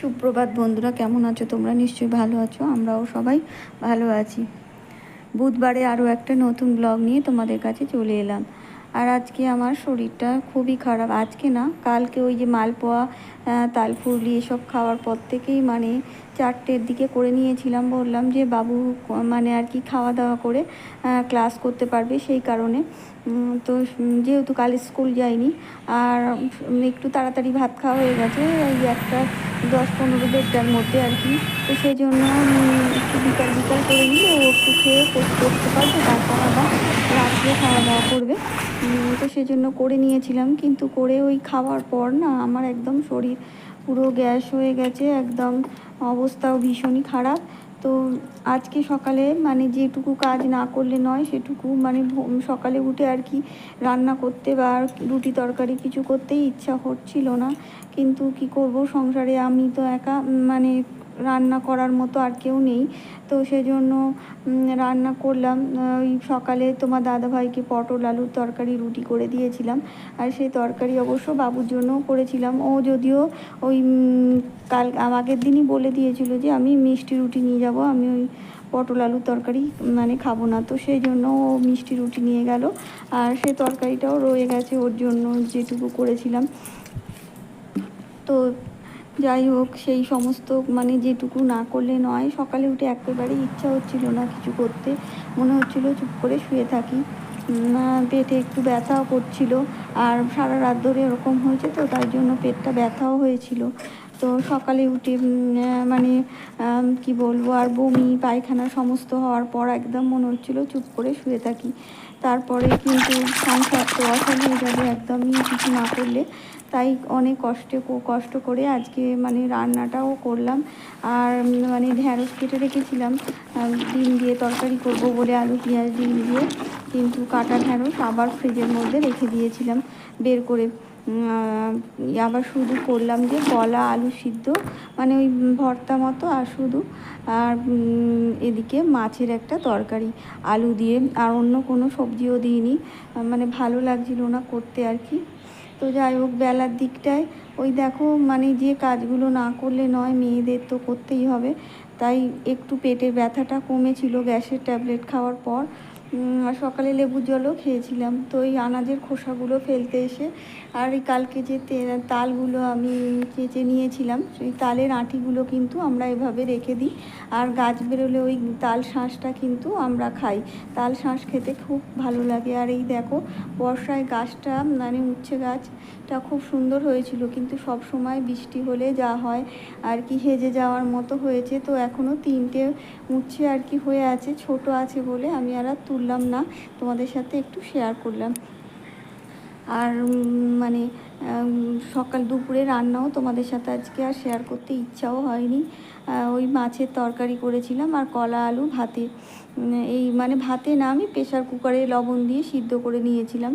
সুপ্রভাত বন্ধুরা, কেমন আছো? তোমরা নিশ্চয়ই ভালো আছো, আমরাও সবাই ভালো আছি। বুধবারে আরও একটা নতুন ব্লগ নিয়ে তোমাদের কাছে চলে এলাম। আর আজকে আমার শরীরটা খুবই খারাপ, আজকে না, কালকে ওই যে মালপোয়া আহ, তালফুরলি এসব খাওয়ার পর থেকেই মানে চারটের দিকে করে নিয়েছিলাম। বললাম যে বাবু মানে আর কি খাওয়া দাওয়া করে ক্লাস করতে পারবে সেই কারণে। তো যেহেতু কাল স্কুল যাইনি আর একটু তাড়াতাড়ি ভাত খাওয়া হয়ে গেছে এই একটা দশ পনেরো দেড়টার মধ্যে আর কি। তো সেই জন্য একটু বিকাল বিকাল করে নিলে ও একটু খেয়ে করতে পারবে তারপর আবার রাত্রে খাওয়া দাওয়া করবে তো সেই জন্য করে নিয়েছিলাম কিন্তু করে ওই খাওয়ার পর না আমার একদম শরীর পুরো গ্যাস হয়ে গেছে, একদম অবস্থাও ভীষণই খারাপ। তো আজকে সকালে মানে যেটুকু কাজ না করলে নয়, সেটুকু মানে সকালে উঠে আর কি রান্না করতে বা রুটি তরকারি কিছু করতেই ইচ্ছা হচ্ছিল না। কিন্তু কি করব, সংসারে আমি তো একা মানে রান্না করার মতো আর কেউ নেই। তো সেজন্য উম, রান্না করলাম। ওই সকালে তোমার দাদাভাইকে পটল আলুর তরকারি রুটি করে দিয়েছিলাম। আর সেই তরকারি অবশ্য বাবুর জন্যও করেছিলাম। ও যদিও ওই কাল আগের দিনই বলে দিয়েছিল যে আমি মিষ্টি রুটি নিয়ে যাব। আমি ওই পটল আলুর তরকারি মানে খাব না। তো সেই জন্য ও মিষ্টি রুটি নিয়ে গেল। আর সেই তরকারিটাও রয়ে গেছে ওর জন্য যেটুকু করেছিলাম। তো যাই হোক, সেই সমস্ত মানে যেটুকু না করলে নয়, সকালে উঠে একেবারেই ইচ্ছা হচ্ছিল না কিছু করতে। মনে হচ্ছিল চুপ করে শুয়ে থাকি। পেটে একটু ব্যথাও করছিল। আর সারা রাত ধরে এরকম হয়েছে তো তার জন্য পেটটা ব্যথাও হয়েছিল। তো সকালে উঠে মানে কি বলব, আর বমি, পায়খানা সমস্ত হওয়ার পর একদম মনে হচ্ছিল চুপ করে শুয়ে থাকি। তারপরে কিন্তু সংসার তো অচল হয়ে যাবে একদমই, কিছু না করলে। তাই অনেক কষ্টে, কষ্ট করে আজকে মানে রান্নাটাও করলাম। আর মানে ঢ্যাঁড়স কেটে রেখেছিলাম। ডিম দিয়ে তরকারি করব বলে আলু, পেঁয়াজ, ডিম দিয়ে। কিন্তু কাটা ঢ্যাঁড়স আবার ফ্রিজের মধ্যে রেখে দিয়েছিলাম বের করে। আবার শুধু করলাম যে কলা, আলু সিদ্ধ মানে ওই ভর্তা মতো আর শুধু। আর এদিকে মাছের একটা তরকারি, আলু দিয়ে। আর অন্য কোনো সবজিও দিইনি। মানে ভালো লাগছিল না করতে আর কি। তো যাই হোক, বেলার দিকটায় ওই দেখো মানে যে কাজগুলো না করলে নয়, মেয়েদের তো করতেই হবে। তাই একটু পেটের ব্যথাটা কমেছিল গ্যাসের ট্যাবলেট খাওয়ার পর। সকালে লেবু জলও খেয়েছিলাম। তো এই আনাজের খোসাগুলো ফেলতে এসে আর এই কালকে যে তালগুলো আমি কেচে নিয়েছিলাম, সেই তালের আঁটিগুলো কিন্তু আমরা এভাবে রেখে দিই। আর গাছ বেরোলে ওই তাল শাঁসটা কিন্তু আমরা খাই। তাল শাঁস খেতে খুব ভালো লাগে। আর এই দেখো, বর্ষায় গাছটা মানে উচ্ছে গাছটা খুব সুন্দর হয়েছিল, কিন্তু সব সময় বৃষ্টি হলে যা হয় আর কি হেজে যাওয়ার মতো হয়েছে। তো এখনও তিনটে উচ্ছে আর কি হয়ে আছে, ছোট আছে বলে আমি আর আর তুললাম না তোমাদের সাথে একটু শেয়ার করলাম। আর মানে সকাল দুপুরে রান্নাও তোমাদের সাথে আজকে আর শেয়ার করতে ইচ্ছাও হয়নি। ওই মাছের তরকারি করেছিলাম আর কলা আলু ভাতে। এই মানে ভাতে না আমি প্রেশার কুকারে লবণ দিয়ে সিদ্ধ করে নিয়েছিলাম।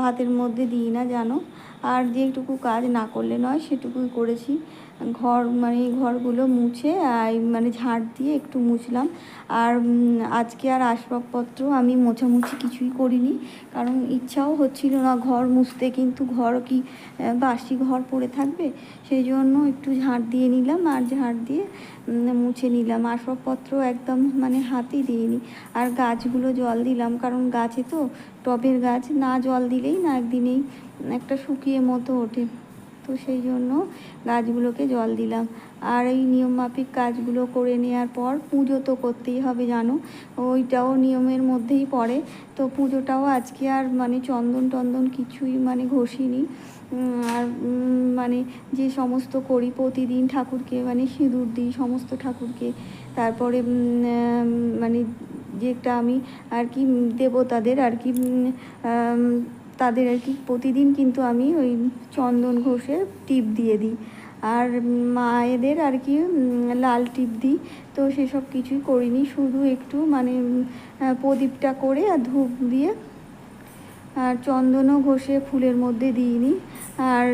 ভাতের মধ্যে দিই না, জানো? আর যেটুকু কাজ না করলে নয়, সেটুকুই করেছি। ঘর মানে ঘরগুলো মুছে মানে ঝাড় দিয়ে একটু মুছলাম। আর আজকে আর আসবাবপত্র আমি মোছামুছি কিছুই করিনি। কারণ ইচ্ছাও হচ্ছিল না ঘর মুছতে, কিন্তু ঘর কি বাসি ঘর পড়ে থাকবে। সেই জন্য একটু ঝাড় দিয়ে নিলাম আর ঝাড় দিয়ে মুছে নিলাম। আসবাবপত্র একদম মানে হাতেই দিইনি। আর গাছগুলো জল দিলাম, কারণ গাছে তো টবের গাছ, না জল দিলেই না একদিনেই একটা শুকিয়ে মতো ওঠে। তো সেই জন্য গাছগুলোকে জল দিলাম। আর এই নিয়মমাফিক কাজগুলো করে নেওয়ার পর পুজো তো করতেই হবে, জানো? ওইটাও নিয়মের মধ্যেই পড়ে। তো পুজোটাও আজকে আর মানে চন্দন টন্দন কিছুই মানে ঘষিনি। আর মানে যে সমস্ত করি প্রতিদিন ঠাকুরকে মানে সিঁদুর দিই সমস্ত ঠাকুরকে। তারপরে মানে যেটা আমি আর কি দেবতাদের আর কি তাদের আর কি প্রতিদিন কিন্তু আমি ওই চন্দন ঘষে টিপ দিয়ে দিই। আর মায়েদের আর কি লাল টিপ দিই। তো সেসব কিছুই করিনি, শুধু একটু মানে প্রদীপটা করে আর ধূপ দিয়ে, আর চন্দনও ঘষে ফুলের মধ্যে দিইনি। আর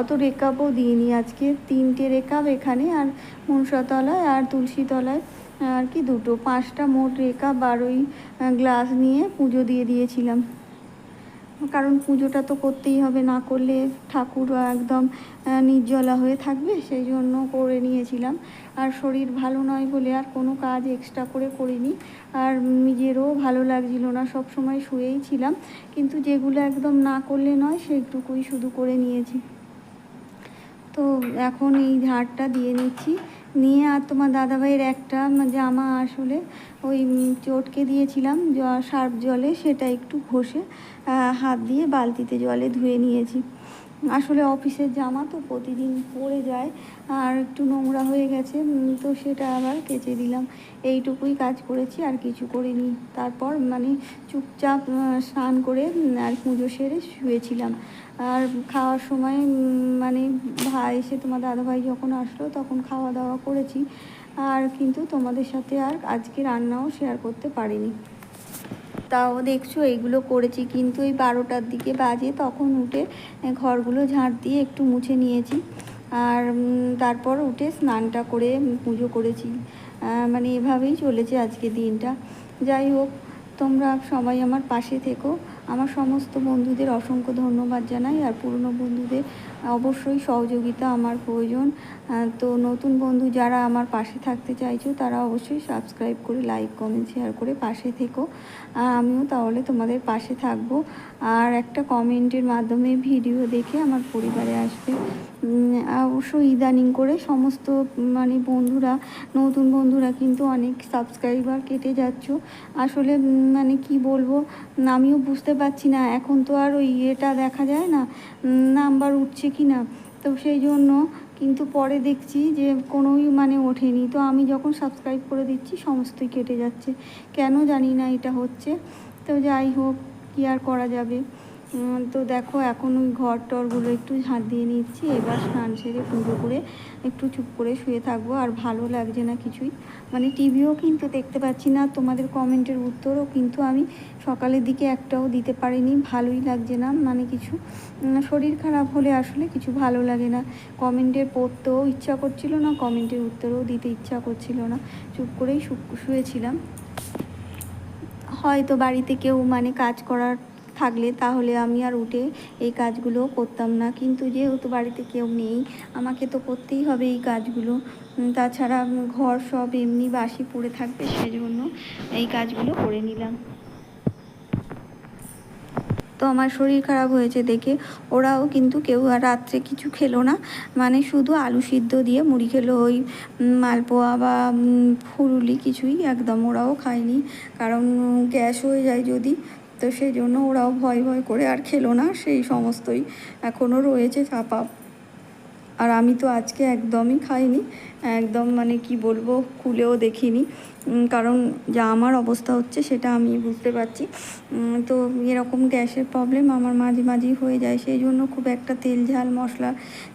অত রেকাপও দিইনি আজকে, তিনটে রেকাপ এখানে আর মনসাতলায় আর তুলসীতলায় আর কি দুটো। পাঁচটা মোট রেকাপ আর ওই গ্লাস নিয়ে পুজো দিয়ে দিয়েছিলাম। কারণ পুজোটা তো করতেই হবে, না করলে ঠাকুর একদম নির্জলা হয়ে থাকবে, সেই জন্য করে নিয়েছিলাম। আর শরীর ভালো নয় বলে আর কোনো কাজ এক্সট্রা করে করিনি। আর নিজেরও ভালো লাগছিল না, সব সময় শুয়েই ছিলাম। কিন্তু যেগুলো একদম না করলে নয়, সেইটুকুই শুধু করে নিয়েছি। তো এখন এই ঝাড়টা দিয়ে নিচ্ছি। নিয়ে আর তোমার দাদাভাইয়ের একটা জামা আসলে ওই চোটকে দিয়েছিলাম সার্ফ জলে, সেটা একটু ঘষে হাত দিয়ে বালতিতে জলে ধুয়ে নিয়েছি। আসলে অফিসের জামা তো প্রতিদিন পরে যায়, আর একটু নোংরা হয়ে গেছে তো সেটা আবার কেচে দিলাম। এইটুকুই কাজ করেছি, আর কিছু করিনি। তারপর মানে চুপচাপ স্নান করে আর পুজো সেরে শুয়েছিলাম। আর খাওয়ার সময় মানে ভাই এসে তোমার দাদাভাই যখন আসলো, তখন খাওয়া দাওয়া করেছি। আর কিন্তু তোমাদের সাথে আর আজকে রান্নাও শেয়ার করতে পারিনি। তাও দেখছ এইগুলো করেছি। কিন্তু এই বারোটার দিকে বাজে, তখন উঠে ঘরগুলো ঝাঁট দিয়ে একটু মুছে নিয়েছি। আর তারপর উঠে স্নানটা করে পুজো করেছি। মানে এভাবেই চলেছে আজকে দিনটা। যাই হোক, তোমরা সবাই আমার পাশে থেকো। আমার সমস্ত বন্ধুদের অসংখ্য ধন্যবাদ জানাই, আর পুরনো বন্ধুদের অবশ্যই সহযোগিতা আমার প্রয়োজন। তো নতুন বন্ধু যারা আমার পাশে থাকতে চাইছো, তারা অবশ্যই সাবস্ক্রাইব করে লাইক কমেন্ট শেয়ার করে পাশে থেকো। আমিও তাহলে তোমাদের পাশে থাকব। আর একটা কমেন্টের মাধ্যমে ভিডিও দেখে আমার পরিবারে আসবে। অবশ্য ইদানিং করে সমস্ত মানে বন্ধুরা, নতুন বন্ধুরা কিন্তু অনেক সাবস্ক্রাইবার কেটে যাচ্ছ। আসলে মানে কি বলব, আমিও বুঝতে পারছি না, এখন তো আর ওই ইয়েটা দেখা যায় না নাম্বার উঠছে কি না তো সেই জন্য কিন্তু পরে দেখছি যে কোনোই মানে ওঠেনি। তো আমি যখন সাবস্ক্রাইব করে দিচ্ছি, সমস্তই কেটে যাচ্ছে। কেন জানি না এটা হচ্ছে। তো যাই হোক কি আর করা যাবে? তো দেখো, এখন ওই ঘর টরগুলো একটু ঝাঁট দিয়ে নিচ্ছি। এবার স্নান সেরে পুজো করে একটু চুপ করে শুয়ে থাকব। আর ভালো লাগছে না কিছুই। মানে টিভিও কিন্তু দেখতে পাচ্ছি না, তোমাদের কমেন্টের উত্তরও কিন্তু আমি সকালের দিকে একটাও দিতে পারিনি। ভালোই লাগছে না মানে কিছু শরীর খারাপ হলে আসলে কিছু ভালো লাগে না। কমেন্টের পড়তেও ইচ্ছা করছিল না, কমেন্টের উত্তরও দিতে ইচ্ছা করছিল না। চুপ করেই শুয়েছিলাম। হয়তো বাড়িতে কেউ মানে কাজ করার থাকলে তাহলে আমি আর উঠে এই কাজগুলো করতাম না। কিন্তু যেহেতু বাড়িতে কেউ নেই, আমাকে তো করতেই হবে এই কাজগুলো। তাছাড়া ঘর সব এমনি বাসি পড়ে থাকবে, সেজন্য এই কাজগুলো করে নিলাম। আমার শরীর খারাপ হয়েছে দেখে। ওরাও কিন্তু কেউ আর রাত্রে কিছু খেলো না। মানে শুধু আলু সিদ্ধ দিয়ে মুড়ি খেলো, ওই মালপোয়া বা ফুলুলি কিছুই একদম ওরাও খায়নি। কারণ গ্যাস হয়ে যায় যদি, তো সেই জন্য ওরাও ভয় ভয় করে আর খেলো না। সেই সমস্তই এখনও রয়েছে চাপা। আর আমি তো আজকে একদমই খাইনি। একদম মানে কি বলব, খুলেও দেখিনি। কারণ যা আমার অবস্থা হচ্ছে সেটা আমি বুঝতে পারছি। তো এরকম গ্যাসের প্রবলেম আমার মাঝে মাঝেই হয়ে যায়। সেই জন্য খুব একটা তেল ঝাল মশলা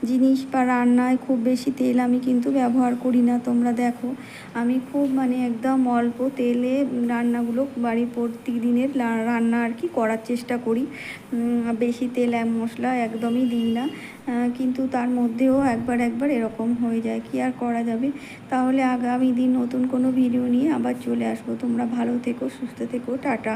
জিনিস বা রান্নায় খুব বেশি তেল আমি কিন্তু ব্যবহার করি না। তোমরা দেখো, আমি খুব মানে একদম অল্প তেলে রান্নাগুলো বাড়ির প্রতিদিনের রান্না আর কি করার চেষ্টা করি। বেশি তেল মশলা একদমই দিই না। কিন্তু তার মধ্যেও একবার একবার এরকম হয়ে যায়। কি আর করা যাবে? তাহলে আগামী দিন নতুন কোনো ভিডিও নিয়ে আবার চলে আসব। তোমরা ভালো থেকো, সুস্থ থেকো, টাটা।